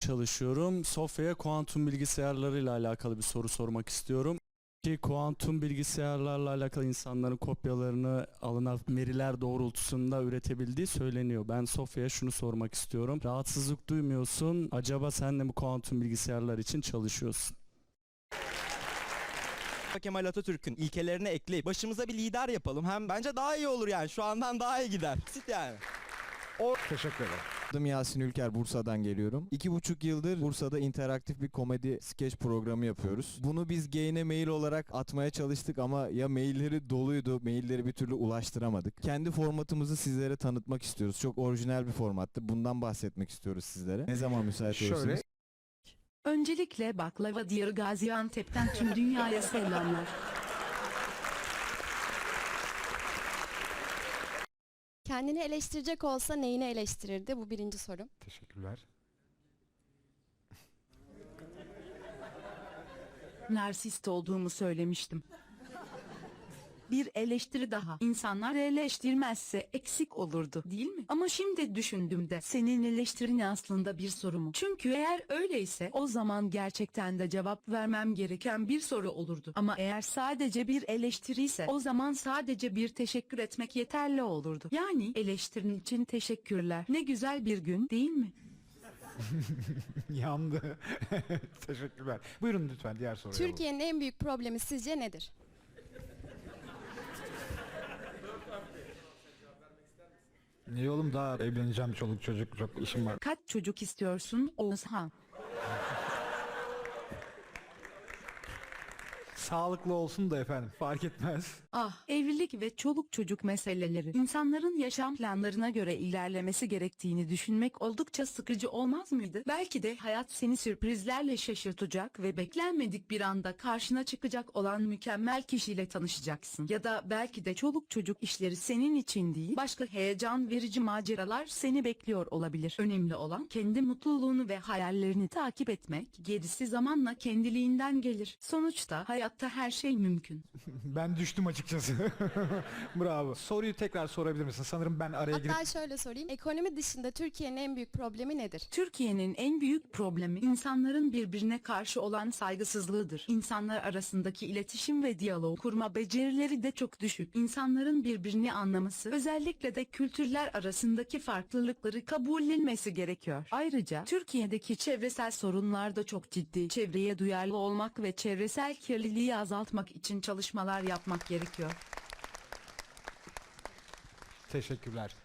çalışıyorum. Sofya'ya kuantum bilgisayarlarıyla alakalı bir soru sormak istiyorum. Ki kuantum bilgisayarlarla alakalı insanların kopyalarını alınan veriler doğrultusunda üretebildiği söyleniyor. Ben Sofya'ya şunu sormak istiyorum. Rahatsızlık duymuyorsun. Acaba sen de mi kuantum bilgisayarlar için çalışıyorsun? Kemal Atatürk'ün ilkelerine ekleyip başımıza bir lider yapalım. Hem bence daha iyi olur yani. Şu andan daha iyi gider. Basit yani. Teşekkür ederim. Adım Yasin Ülker, Bursa'dan geliyorum. İki buçuk yıldır Bursa'da interaktif bir komedi skeç programı yapıyoruz. Bunu biz Gain'e mail olarak atmaya çalıştık ama ya mailleri doluydu, mailleri bir türlü ulaştıramadık. Kendi formatımızı sizlere tanıtmak istiyoruz. Çok orijinal bir formattı. Bundan bahsetmek istiyoruz sizlere. Ne zaman müsait Şöyle olursunuz? Öncelikle baklava diyarı Gaziantep'ten tüm dünyaya selamlar. Kendini eleştirecek olsa neyini eleştirirdi? Bu birinci sorum. teşekkürler. Narsist olduğumu söylemiştim. Bir eleştiri daha. İnsanlar eleştirmezse eksik olurdu değil mi? Ama şimdi düşündüğümde senin eleştirin aslında bir soru mu? Çünkü eğer öyleyse o zaman gerçekten de cevap vermem gereken bir soru olurdu. Ama eğer sadece bir eleştiri ise o zaman sadece bir teşekkür etmek yeterli olurdu. Yani eleştirin için teşekkürler. Ne güzel bir gün değil mi? Yandı. teşekkürler. Buyurun lütfen diğer soruya. Türkiye'nin en büyük problemi sizce nedir? Ne oğlum daha evleneceğim çoluk çocuk çok işim var. Kaç çocuk istiyorsun Oğuzhan? Sağlıklı olsun da efendim fark etmez. Ah, evlilik ve çoluk çocuk meseleleri insanların yaşam planlarına göre ilerlemesi gerektiğini düşünmek oldukça sıkıcı olmaz mıydı? Belki de hayat seni sürprizlerle şaşırtacak ve beklenmedik bir anda karşına çıkacak olan mükemmel kişiyle tanışacaksın. Ya da belki de çoluk çocuk işleri senin için değil, başka heyecan verici maceralar seni bekliyor olabilir. Önemli olan kendi mutluluğunu ve hayallerini takip etmek, gerisi zamanla kendiliğinden gelir. Sonuçta hayatta her şey mümkün. Ben düştüm açıkçası. Bravo. Soruyu tekrar sorabilir misin? Sanırım ben araya girip Hatta şöyle sorayım. Ekonomi dışında Türkiye'nin en büyük problemi nedir? Türkiye'nin en büyük problemi insanların birbirine karşı olan saygısızlığıdır. İnsanlar arasındaki iletişim ve diyalog kurma becerileri de çok düşük. İnsanların birbirini anlaması, özellikle de kültürler arasındaki farklılıkları kabullenmesi gerekiyor. Ayrıca Türkiye'deki çevresel sorunlar da çok ciddi. Çevreye duyarlı olmak ve çevresel kirliliği azaltmak için çalışmalar yapmak gerekiyor. teşekkürler. Buyurun.